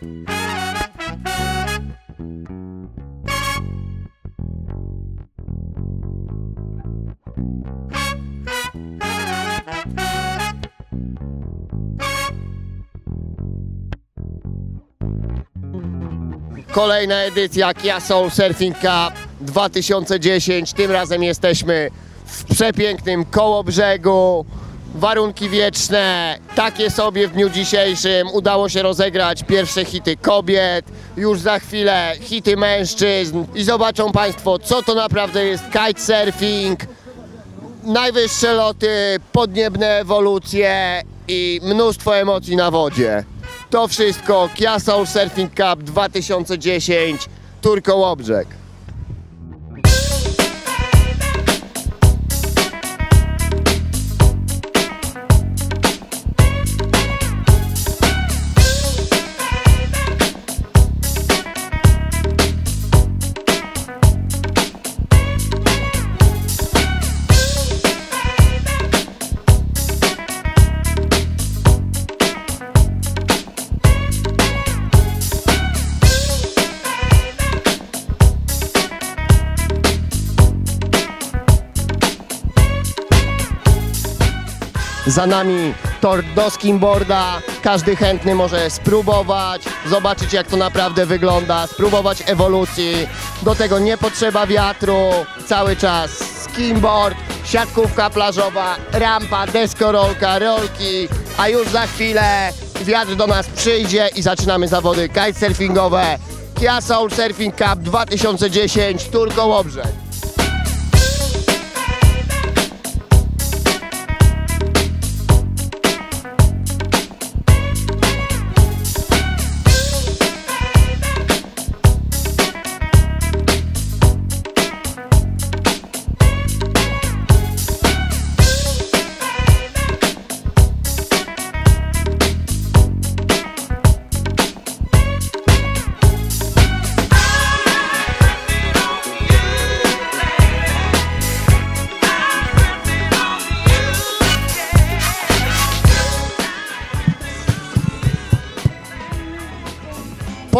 Kolejna edycja Kia Soul Surfing Cup 2010. Tym razem jesteśmy w przepięknym Kołobrzegu. Warunki wieczne, takie sobie w dniu dzisiejszym. Udało się rozegrać pierwsze hity kobiet, już za chwilę hity mężczyzn i zobaczą Państwo, co to naprawdę jest kitesurfing. Najwyższe loty, podniebne ewolucje i mnóstwo emocji na wodzie. To wszystko Kia Soul Surfing Cup 2010 Turkołobrzeg. Za nami tor do skimboarda. Każdy chętny może spróbować, zobaczyć jak to naprawdę wygląda, spróbować ewolucji. Do tego nie potrzeba wiatru, cały czas skimboard, siatkówka plażowa, rampa, deskorolka, rolki, a już za chwilę wiatr do nas przyjdzie i zaczynamy zawody kitesurfingowe. Kia Soul Surfing Cup 2010 Turkołobrzeg.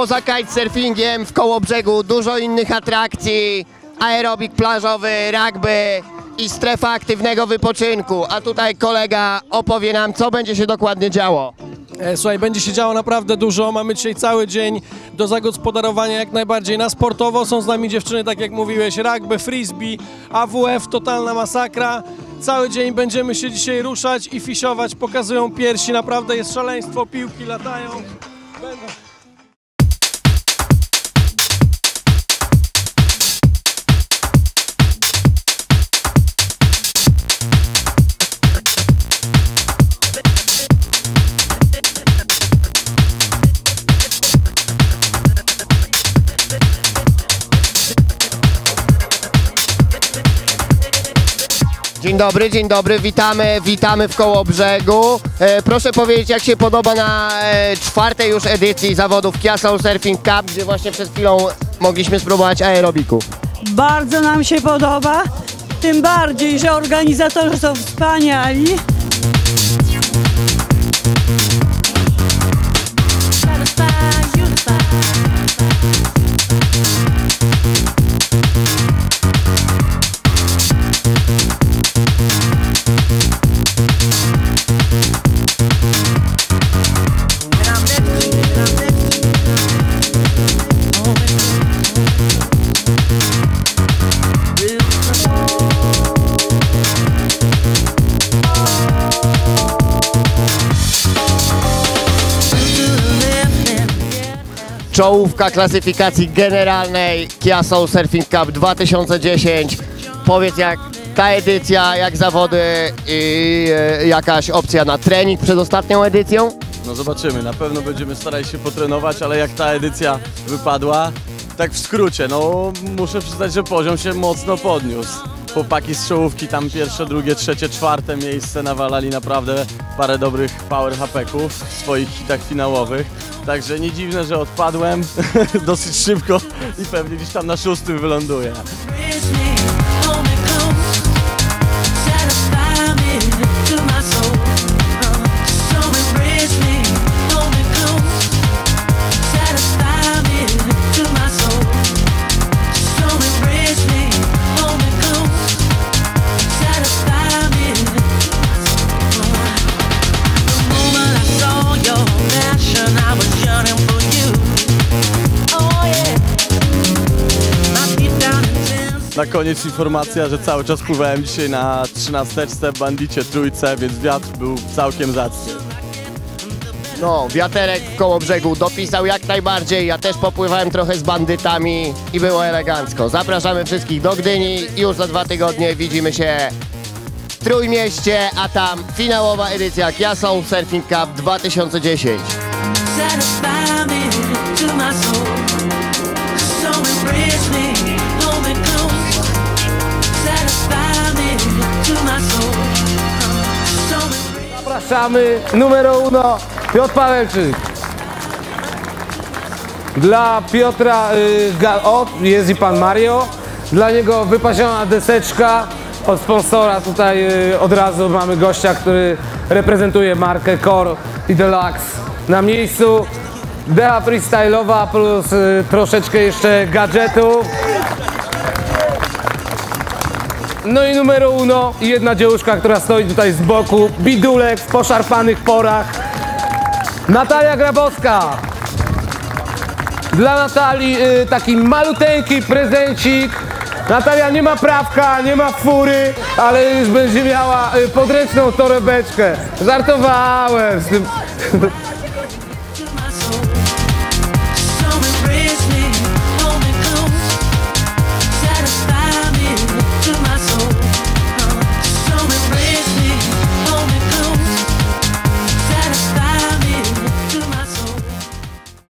Poza kitesurfingiem w Kołobrzegu dużo innych atrakcji, aerobik plażowy, rugby i strefa aktywnego wypoczynku. A tutaj kolega opowie nam, co będzie się dokładnie działo. E, Słuchaj, będzie się działo naprawdę dużo. Mamy dzisiaj cały dzień do zagospodarowania jak najbardziej na sportowo. Są z nami dziewczyny, tak jak mówiłeś, rugby, frisbee, AWF, totalna masakra. Cały dzień będziemy się dzisiaj ruszać i fisiować. Pokazują piersi, naprawdę jest szaleństwo, piłki latają. Będą... Dzień dobry, dzień dobry, witamy, witamy w Kołobrzegu. E, proszę powiedzieć, jak się podoba na e, czwartej już edycji zawodów Kia Soul Surfing Cup, gdzie właśnie przed chwilą mogliśmy spróbować aerobiku. Bardzo nam się podoba, tym bardziej, że organizatorzy są wspaniali. Czołówka klasyfikacji generalnej Kia Soul Surfing Cup 2010. Powiedz jak ta edycja, jak zawody i e, jakaś opcja na trening przed ostatnią edycją? No zobaczymy, na pewno będziemy starali się potrenować, ale jak ta edycja wypadła, tak w skrócie, no muszę przyznać, że poziom się mocno podniósł. Chłopaki z czołówki tam pierwsze, drugie, trzecie, czwarte miejsce nawalali naprawdę parę dobrych power hapeków w swoich hitach finałowych. Także nie dziwne, że odpadłem dosyć szybko i pewnie gdzieś tam na szóstym wyląduję. Na koniec informacja, że cały czas pływałem dzisiaj na trzynasteczce, bandicie, trójce, więc wiatr był całkiem zacny. No, wiaterek w koło brzegu dopisał jak najbardziej. Ja też popływałem trochę z bandytami i było elegancko. Zapraszamy wszystkich do Gdyni. Już za dwa tygodnie widzimy się w Trójmieście, a tam finałowa edycja Kiasą Surfing Cup 2010. satisfy me to my soul. So embrace Zapraszamy numero uno Piotr Pawełczyk. Dla Piotra y, o, jest i pan Mario. Dla niego wypasiona deseczka od sponsora. Tutaj y, od razu mamy gościa, który reprezentuje markę Core i Deluxe na miejscu. Decha freestyle'owa plus y, troszeczkę jeszcze gadżetu. No i numer uno, jedna dziewuszka, która stoi tutaj z boku, bidulek w poszarpanych porach. Natalia Grabowska. Dla Natalii y, taki maluteńki prezencik. Natalia nie ma prawka, nie ma fury, ale już będzie miała y, podręczną torebeczkę. Żartowałem z tym.